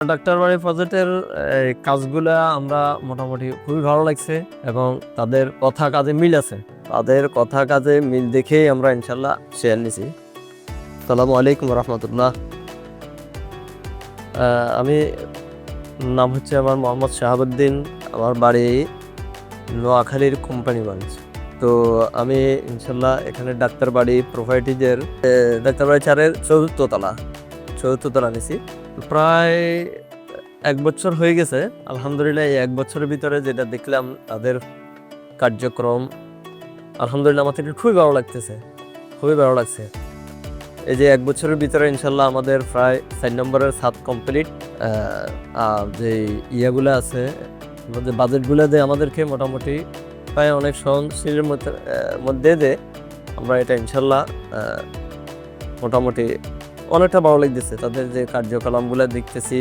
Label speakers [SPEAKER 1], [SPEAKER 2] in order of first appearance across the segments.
[SPEAKER 1] Doctor বাড়ি প্রজেক্টের কাজগুলা আমরা মোটামুটি খুবই ভালো লাগছে এবং তাদের কথা কাজে মিল আছে। তাদের কথা কাজে মিল দেখেই আমরা ইনশাল্লাহ শেয়ার নিছি। সালামু আলাইকুম রহমতুল্লাহ। আমি নাম হচ্ছে আমার মোহাম্মদ শাহাবুদ্দিন। আমার বাড়ি নোয়াখালীর কোম্পানি ব্রাঞ্চ তো আমি ইনশাল্লাহ এখানে ডাক্তার বাড়ি প্রোভাইটিজের ডাক্তার বাড়ি চারের চতুর্থ তলা চতুর্থ তলা নিছি। প্রায় এক বছর হয়ে গেছে। আলহামদুলিল্লাহ এই এক বছরের ভিতরে যেটা দেখলাম, তাদের কার্যক্রম আলহামদুলিল্লাহ আমার থেকে খুবই ভালো লাগতেছে, খুবই ভালো লাগছে। এই যে এক বছরের ভিতরে ইনশাল্লাহ আমাদের প্রায় চার নম্বরের সাত কমপ্লিট আর যে ইয়েগুলো আছে, যে বাজেটগুলো দিয়ে আমাদেরকে মোটামুটি প্রায় অনেক সহনশীলের মধ্যে দিয়ে। আমরা এটা ইনশাল্লাহ মোটামুটি অনেকটা ভালো লাগতেছে। তাদের যে কার্যকলাপগুলো দেখতেছি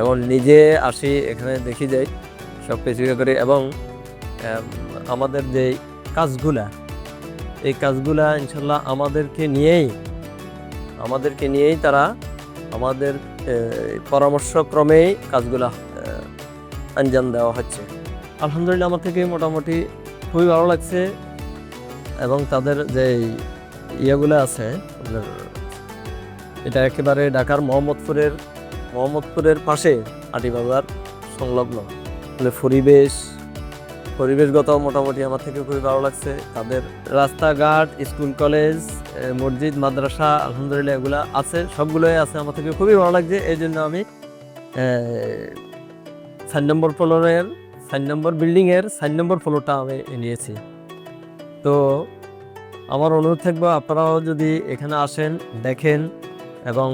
[SPEAKER 1] এবং নিজে আসি এখানে দেখি যাই, সব কিছু ইয়ে করি এবং আমাদের যে কাজগুলা, এই কাজগুলা ইনশাল্লাহ আমাদেরকে নিয়েই আমাদেরকে নিয়েই তারা আমাদের পরামর্শক্রমেই কাজগুলা আঞ্জাম দেওয়া হচ্ছে। আলহামদুলিল্লাহ আমার থেকে মোটামুটি খুবই ভালো লাগছে এবং তাদের যে ইয়েগুলো আছে, আপনার এটা একেবারে ঢাকার মোহাম্মদপুরের মোহাম্মদপুরের পাশে আটিবাজার সংলগ্ন। তাহলে পরিবেশ, পরিবেশগত মোটামুটি আমার থেকে খুবই ভালো লাগছে। তাদের রাস্তাঘাট, স্কুল, কলেজ মসজিদ, মাদ্রাসা, আলহামদুলিল্লাহ এগুলা আছে, সবগুলোই আছে আমার থেকে খুবই ভালো লাগছে। এই জন্য আমি সাত নম্বর ফ্লোরের, সাত নম্বর বিল্ডিংয়ের, সাত নম্বর ফ্লোরটা আমি নিয়েছি তো আমার অনুরোধ থাকবে আপনারাও যদি এখানে আসেন, দেখেন এবং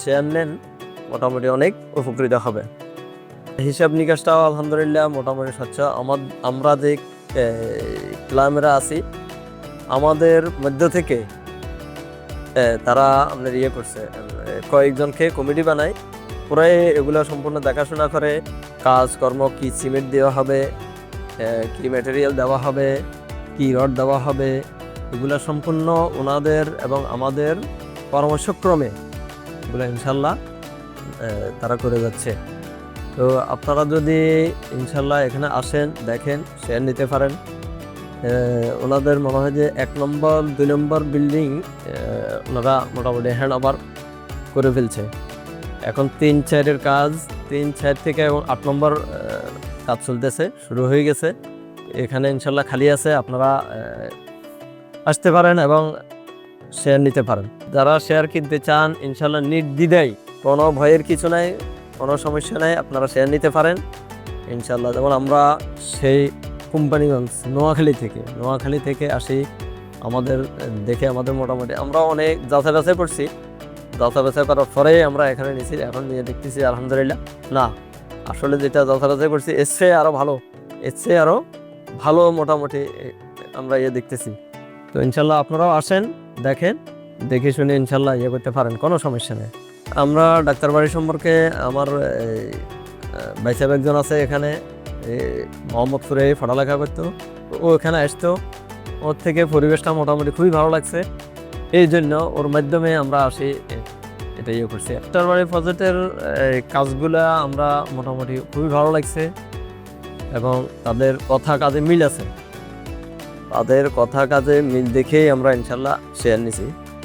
[SPEAKER 1] শেয়ার নেন মোটামুটি অনেক উপকৃত হবে। হিসাব নিকাশটাও আলহামদুলিল্লাহ মোটামুটি স্বচ্ছ। আমার আমরা যে ক্লামেরা আছি, আমাদের মধ্য থেকে তারা আপনার ইয়ে করছে। কয়েকজনকে কমিটি বানায় পুরাই এগুলো সম্পূর্ণ দেখাশোনা করে, কাজকর্ম কি সিমেন্ট দেওয়া হবে কি ম্যাটেরিয়াল দেওয়া হবে, কি রড দেওয়া হবে, এগুলো সম্পূর্ণ ওনাদের এবং আমাদের পরামর্শক্রমে। এগুলো ইনশাল্লাহ তারা করে যাচ্ছে। তো আপনারা যদি ইনশাল্লাহ এখানে আসেন, দেখেন শেয়ার নিতে পারেন। ওনাদের মনে হয় যে এক নম্বর, দুই নম্বর বিল্ডিং ওনারা মোটামুটি হ্যান্ড ওভার করে ফেলছে। এখন তিন চারের কাজ, তিন চার থেকে এবং আট নম্বর কাজ চলতেছে, শুরু হয়ে গেছে। এখানে ইনশাল্লাহ খালি আছে, আপনারা আসতে পারেন এবং শেয়ার নিতে পারেন। যারা শেয়ার কিনতে চান, ইনশাল্লাহ নির্দ্বিধায় কোনো ভয়ের কিছু নাই, কোনো সমস্যা নাই, আপনারা শেয়ার নিতে পারেন। ইনশাল্লাহ, যেমন আমরা সেই কোম্পানিগঞ্জ, নোয়াখালী থেকে নোয়াখালী থেকে আসি। আমাদের, দেখে আমাদের মোটামুটি আমরা অনেক যাচাই বাছাই করছি। যাচাই বাছাই করার পরেই আমরা এখানে নিয়েছি এখন নিয়ে দেখতেছি, আলহামদুলিল্লাহ। না, আসলে যেটা যাচাই বাছাই করছি এর চেয়ে আরও ভালো এর চেয়ে আরও ভালো মোটামুটি আমরা ইয়ে দেখতেছি। তো ইনশাল্লাহ আপনারাও আসেন দেখেন দেখে শুনে ইনশাল্লাহ ইয়ে করতে পারেন কোনো সমস্যা নেই। আমরা ডাক্তার বাড়ি সম্পর্কে আমার ভাই সাহেব একজন আছে এখানে মোহাম্মদপুরে পড়ালেখা করতো। ও এখানে আসতো। ওর থেকে পরিবেশটা মোটামুটি খুবই ভালো লাগছে। এই জন্য ওর মাধ্যমে আমরা আসি এটা ইয়ে করছি। ডাক্তার বাড়ি প্রজেক্টের এই, কাজগুলা আমরা মোটামুটি খুবই ভালো লাগছে এবং তাদের কথা কাজে মিল আছে। তাদের কথা কাজে মিল দেখেই আমরা ইনশাল্লাহ শেয়ার নিছি।